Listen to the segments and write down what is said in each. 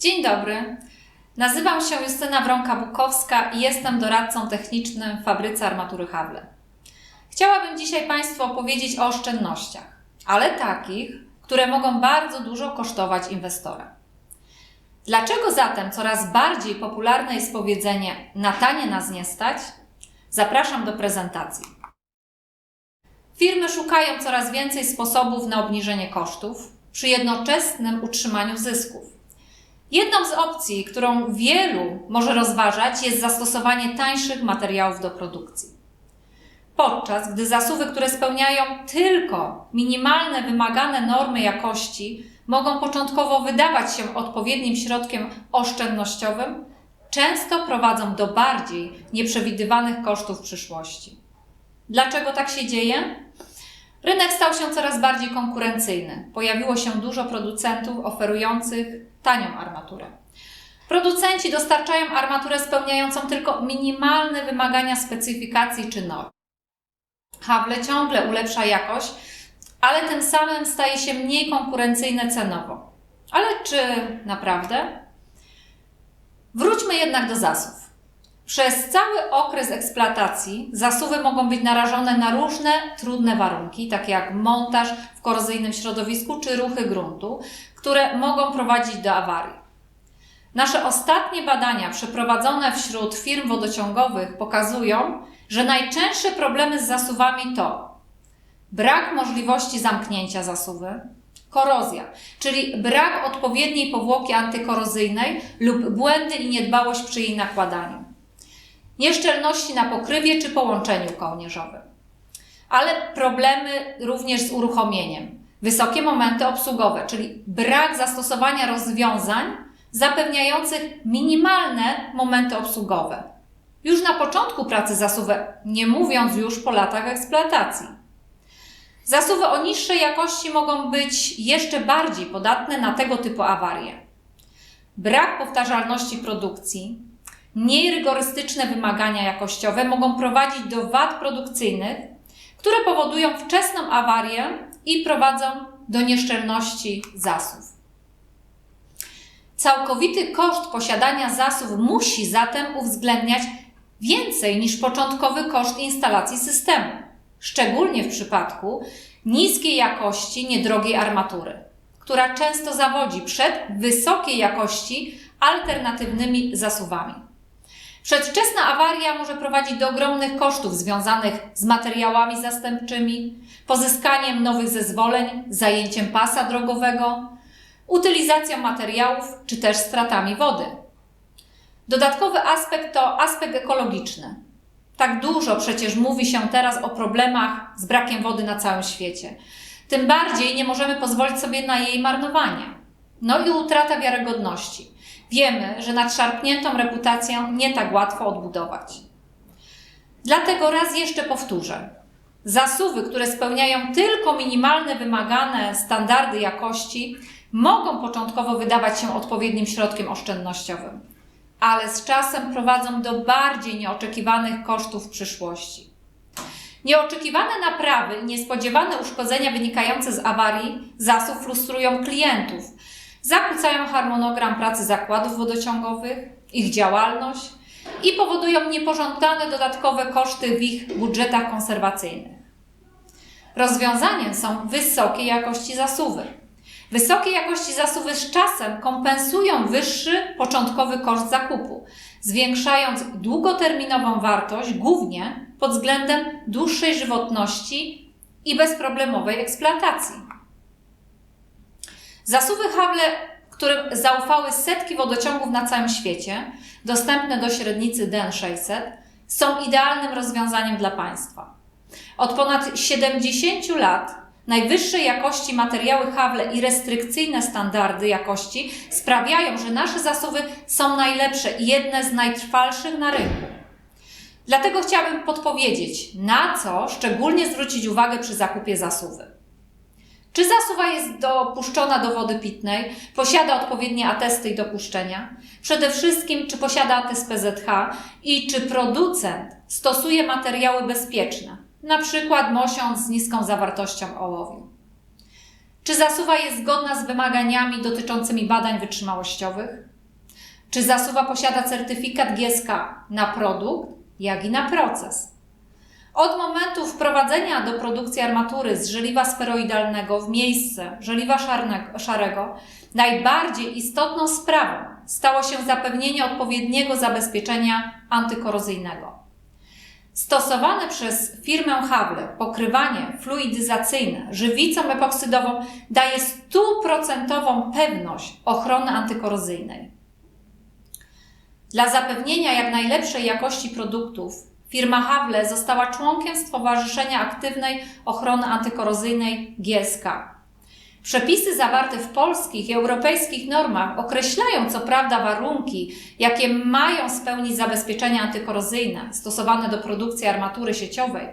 Dzień dobry. Nazywam się Justyna Wronka-Bukowska i jestem doradcą technicznym w fabryce armatury Hable. Chciałabym dzisiaj Państwu opowiedzieć o oszczędnościach, ale takich, które mogą bardzo dużo kosztować inwestora. Dlaczego zatem coraz bardziej popularne jest powiedzenie na tanie nas nie stać? Zapraszam do prezentacji. Firmy szukają coraz więcej sposobów na obniżenie kosztów przy jednoczesnym utrzymaniu zysków. Jedną z opcji, którą wielu może rozważać, jest zastosowanie tańszych materiałów do produkcji. Podczas gdy zasuwy, które spełniają tylko minimalne wymagane normy jakości, mogą początkowo wydawać się odpowiednim środkiem oszczędnościowym, często prowadzą do bardziej nieprzewidywanych kosztów w przyszłości. Dlaczego tak się dzieje? Rynek stał się coraz bardziej konkurencyjny. Pojawiło się dużo producentów oferujących tanią armaturę. Producenci dostarczają armaturę spełniającą tylko minimalne wymagania specyfikacji czy norm. Hable ciągle ulepsza jakość, ale tym samym staje się mniej konkurencyjne cenowo. Ale czy naprawdę? Wróćmy jednak do zasów. Przez cały okres eksploatacji zasuwy mogą być narażone na różne trudne warunki, takie jak montaż w korozyjnym środowisku czy ruchy gruntu, które mogą prowadzić do awarii. Nasze ostatnie badania przeprowadzone wśród firm wodociągowych pokazują, że najczęstsze problemy z zasuwami to brak możliwości zamknięcia zasuwy, korozja, czyli brak odpowiedniej powłoki antykorozyjnej lub błędy i niedbałość przy jej nakładaniu nieszczelności na pokrywie czy połączeniu kołnierzowym. Ale problemy również z uruchomieniem. Wysokie momenty obsługowe, czyli brak zastosowania rozwiązań zapewniających minimalne momenty obsługowe. Już na początku pracy zasuwę, nie mówiąc już po latach eksploatacji. Zasuwy o niższej jakości mogą być jeszcze bardziej podatne na tego typu awarie. Brak powtarzalności produkcji, Mniej rygorystyczne wymagania jakościowe mogą prowadzić do wad produkcyjnych, które powodują wczesną awarię i prowadzą do nieszczelności zasów. Całkowity koszt posiadania zasów musi zatem uwzględniać więcej niż początkowy koszt instalacji systemu, szczególnie w przypadku niskiej jakości, niedrogiej armatury, która często zawodzi przed wysokiej jakości alternatywnymi zasuwami. Przedwczesna awaria może prowadzić do ogromnych kosztów związanych z materiałami zastępczymi, pozyskaniem nowych zezwoleń, zajęciem pasa drogowego, utylizacją materiałów czy też stratami wody. Dodatkowy aspekt to aspekt ekologiczny. Tak dużo przecież mówi się teraz o problemach z brakiem wody na całym świecie. Tym bardziej nie możemy pozwolić sobie na jej marnowanie. No i utrata wiarygodności. Wiemy, że nadszarpniętą reputację nie tak łatwo odbudować. Dlatego raz jeszcze powtórzę. Zasuwy, które spełniają tylko minimalne wymagane standardy jakości, mogą początkowo wydawać się odpowiednim środkiem oszczędnościowym, ale z czasem prowadzą do bardziej nieoczekiwanych kosztów w przyszłości. Nieoczekiwane naprawy i niespodziewane uszkodzenia wynikające z awarii zasów frustrują klientów, zakłócają harmonogram pracy zakładów wodociągowych, ich działalność i powodują niepożądane dodatkowe koszty w ich budżetach konserwacyjnych. Rozwiązaniem są wysokie jakości zasuwy. Wysokie jakości zasuwy z czasem kompensują wyższy początkowy koszt zakupu, zwiększając długoterminową wartość głównie pod względem dłuższej żywotności i bezproblemowej eksploatacji. Zasuwy Hawle, którym zaufały setki wodociągów na całym świecie, dostępne do średnicy DEN 600, są idealnym rozwiązaniem dla państwa. Od ponad 70 lat najwyższej jakości materiały Hawle i restrykcyjne standardy jakości sprawiają, że nasze zasuwy są najlepsze i jedne z najtrwalszych na rynku. Dlatego chciałabym podpowiedzieć, na co szczególnie zwrócić uwagę przy zakupie zasuwy. Czy zasuwa jest dopuszczona do wody pitnej? Posiada odpowiednie atesty i dopuszczenia? Przede wszystkim, czy posiada atest PZH i czy producent stosuje materiały bezpieczne, na przykład mosiąc z niską zawartością ołowiu? Czy zasuwa jest zgodna z wymaganiami dotyczącymi badań wytrzymałościowych? Czy zasuwa posiada certyfikat GSK na produkt, jak i na proces? Od momentu wprowadzenia do produkcji armatury z żeliwa sferoidalnego w miejsce żeliwa szarnego, szarego, najbardziej istotną sprawą stało się zapewnienie odpowiedniego zabezpieczenia antykorozyjnego. Stosowane przez firmę Hawle pokrywanie fluidyzacyjne żywicą epoksydową daje stuprocentową pewność ochrony antykorozyjnej. Dla zapewnienia jak najlepszej jakości produktów firma Hawle została członkiem Stowarzyszenia Aktywnej Ochrony Antykorozyjnej GSK. Przepisy zawarte w polskich i europejskich normach określają co prawda warunki, jakie mają spełnić zabezpieczenia antykorozyjne stosowane do produkcji armatury sieciowej,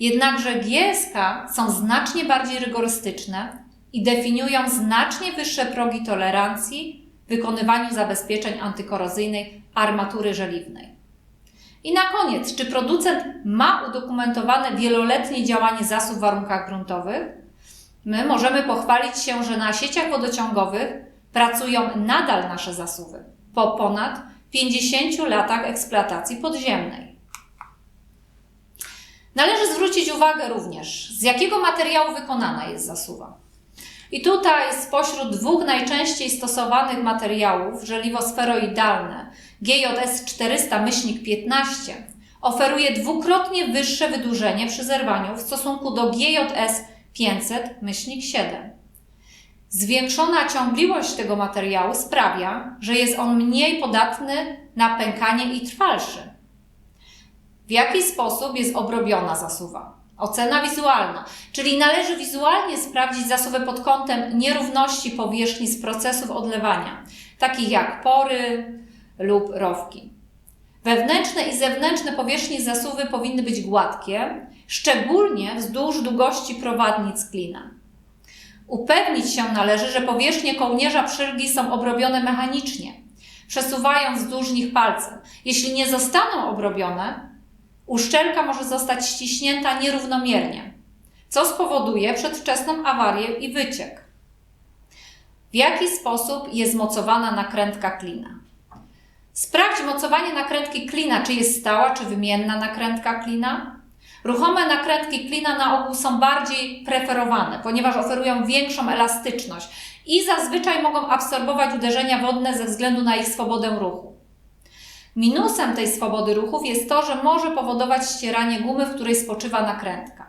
jednakże GSK są znacznie bardziej rygorystyczne i definiują znacznie wyższe progi tolerancji w wykonywaniu zabezpieczeń antykorozyjnej armatury żeliwnej. I na koniec, czy producent ma udokumentowane wieloletnie działanie zasób w warunkach gruntowych? My możemy pochwalić się, że na sieciach wodociągowych pracują nadal nasze zasuwy po ponad 50 latach eksploatacji podziemnej. Należy zwrócić uwagę również, z jakiego materiału wykonana jest zasuwa. I tutaj spośród dwóch najczęściej stosowanych materiałów, żeliwo sferoidalne GJS 400-15 oferuje dwukrotnie wyższe wydłużenie przy zerwaniu w stosunku do GJS 500-7. Zwiększona ciągliwość tego materiału sprawia, że jest on mniej podatny na pękanie i trwalszy. W jaki sposób jest obrobiona zasuwa? Ocena wizualna, czyli należy wizualnie sprawdzić zasuwę pod kątem nierówności powierzchni z procesów odlewania, takich jak pory lub rowki. Wewnętrzne i zewnętrzne powierzchnie zasuwy powinny być gładkie, szczególnie wzdłuż długości prowadnic klina. Upewnić się należy, że powierzchnie kołnierza przyrgi są obrobione mechanicznie, przesuwając wzdłuż nich palcem. Jeśli nie zostaną obrobione, uszczelka może zostać ściśnięta nierównomiernie, co spowoduje przedwczesną awarię i wyciek. W jaki sposób jest mocowana nakrętka klina? Sprawdź mocowanie nakrętki klina, czy jest stała, czy wymienna nakrętka klina. Ruchome nakrętki klina na ogół są bardziej preferowane, ponieważ oferują większą elastyczność i zazwyczaj mogą absorbować uderzenia wodne ze względu na ich swobodę ruchu. Minusem tej swobody ruchów jest to, że może powodować ścieranie gumy, w której spoczywa nakrętka.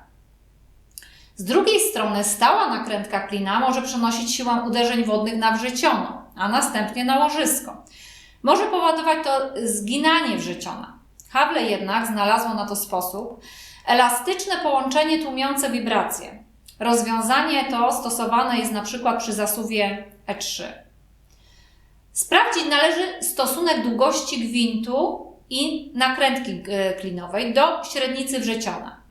Z drugiej strony stała nakrętka klina może przenosić siłę uderzeń wodnych na wrzeciono, a następnie na łożysko. Może powodować to zginanie wrzeciona. Hawle jednak znalazło na to sposób, Elastyczne połączenie tłumiące wibracje. Rozwiązanie to stosowane jest na przykład przy zasuwie E3. Sprawdzić należy stosunek długości gwintu i nakrętki klinowej do średnicy wrzeciona.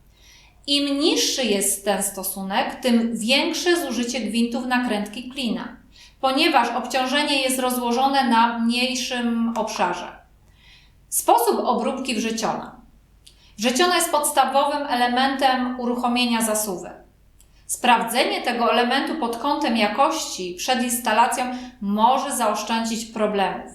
Im niższy jest ten stosunek, tym większe zużycie gwintów nakrętki klina, ponieważ obciążenie jest rozłożone na mniejszym obszarze. Sposób obróbki wrzeciona. Wrzeciona jest podstawowym elementem uruchomienia zasuwy. Sprawdzenie tego elementu pod kątem jakości przed instalacją może zaoszczędzić problemów.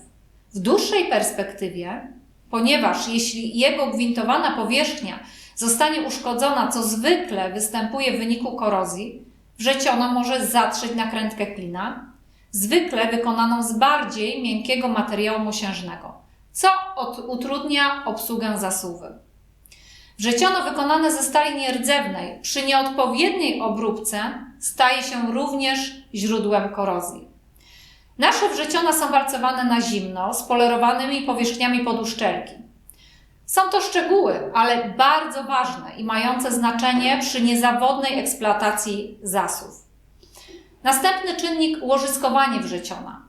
W dłuższej perspektywie, ponieważ jeśli jego gwintowana powierzchnia zostanie uszkodzona, co zwykle występuje w wyniku korozji, wrzeciono może zatrzeć nakrętkę klina, zwykle wykonaną z bardziej miękkiego materiału mosiężnego, co utrudnia obsługę zasuwy. Wrzeciono wykonane ze stali nierdzewnej przy nieodpowiedniej obróbce staje się również źródłem korozji. Nasze wrzeciona są walcowane na zimno z polerowanymi powierzchniami poduszczelki. Są to szczegóły, ale bardzo ważne i mające znaczenie przy niezawodnej eksploatacji zasów. Następny czynnik łożyskowanie wrzeciona.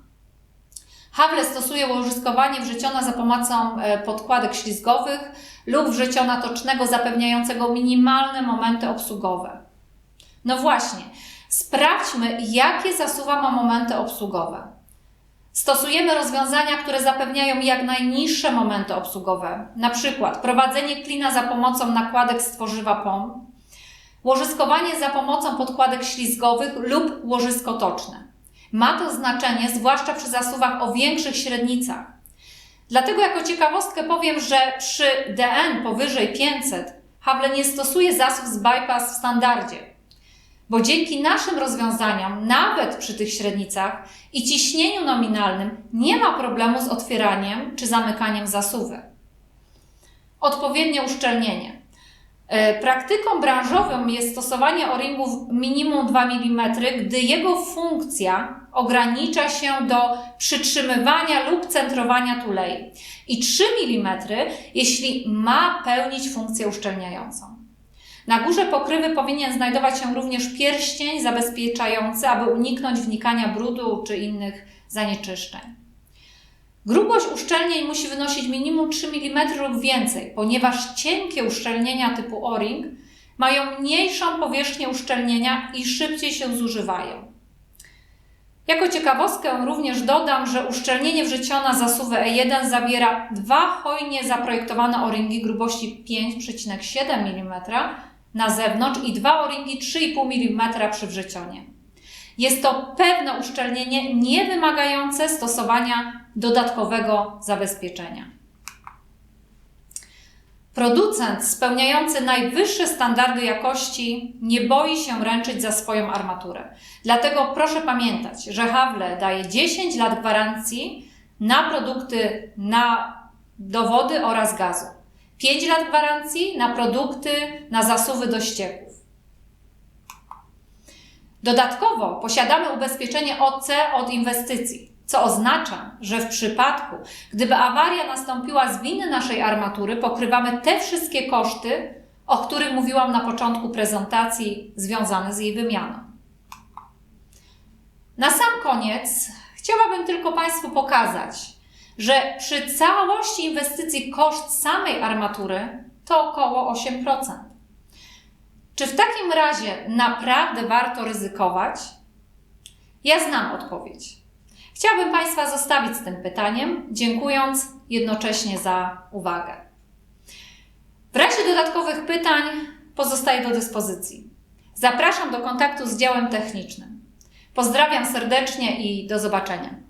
Hawle stosuje łożyskowanie wrzeciona za pomocą e, podkładek ślizgowych lub wrzeciona tocznego zapewniającego minimalne momenty obsługowe. No właśnie, sprawdźmy, jakie zasuwa ma momenty obsługowe. Stosujemy rozwiązania, które zapewniają jak najniższe momenty obsługowe, na przykład prowadzenie klina za pomocą nakładek z tworzywa POM, łożyskowanie za pomocą podkładek ślizgowych lub łożysko toczne. Ma to znaczenie zwłaszcza przy zasuwach o większych średnicach. Dlatego jako ciekawostkę powiem, że przy DN powyżej 500 Hable nie stosuje zasów z bypass w standardzie, bo dzięki naszym rozwiązaniom, nawet przy tych średnicach i ciśnieniu nominalnym, nie ma problemu z otwieraniem czy zamykaniem zasuwy. Odpowiednie uszczelnienie. E, Praktyką branżową jest stosowanie o-ringów minimum 2 mm, gdy jego funkcja ogranicza się do przytrzymywania lub centrowania tulei i 3 mm, jeśli ma pełnić funkcję uszczelniającą. Na górze pokrywy powinien znajdować się również pierścień zabezpieczający, aby uniknąć wnikania brudu czy innych zanieczyszczeń. Grubość uszczelnień musi wynosić minimum 3 mm lub więcej, ponieważ cienkie uszczelnienia typu O-ring mają mniejszą powierzchnię uszczelnienia i szybciej się zużywają. Jako ciekawostkę również dodam, że uszczelnienie wrzuciona zasuwę E1 zawiera dwa hojnie zaprojektowane o-ringi grubości 5,7 mm na zewnątrz i dwa o-ringi 3,5 mm przy wrzecionie. Jest to pewne uszczelnienie niewymagające stosowania dodatkowego zabezpieczenia. Producent spełniający najwyższe standardy jakości nie boi się ręczyć za swoją armaturę. Dlatego proszę pamiętać, że Hawle daje 10 lat gwarancji na produkty na dowody oraz gazu. 5 lat gwarancji na produkty na zasuwy do ścieków. Dodatkowo posiadamy ubezpieczenie OC od inwestycji, co oznacza, że w przypadku, gdyby awaria nastąpiła z winy naszej armatury, pokrywamy te wszystkie koszty, o których mówiłam na początku prezentacji, związane z jej wymianą. Na sam koniec chciałabym tylko Państwu pokazać, że przy całości inwestycji koszt samej armatury to około 8%. Czy w takim razie naprawdę warto ryzykować? Ja znam odpowiedź. Chciałabym Państwa zostawić z tym pytaniem, dziękując jednocześnie za uwagę. W razie dodatkowych pytań pozostaję do dyspozycji. Zapraszam do kontaktu z działem technicznym. Pozdrawiam serdecznie i do zobaczenia.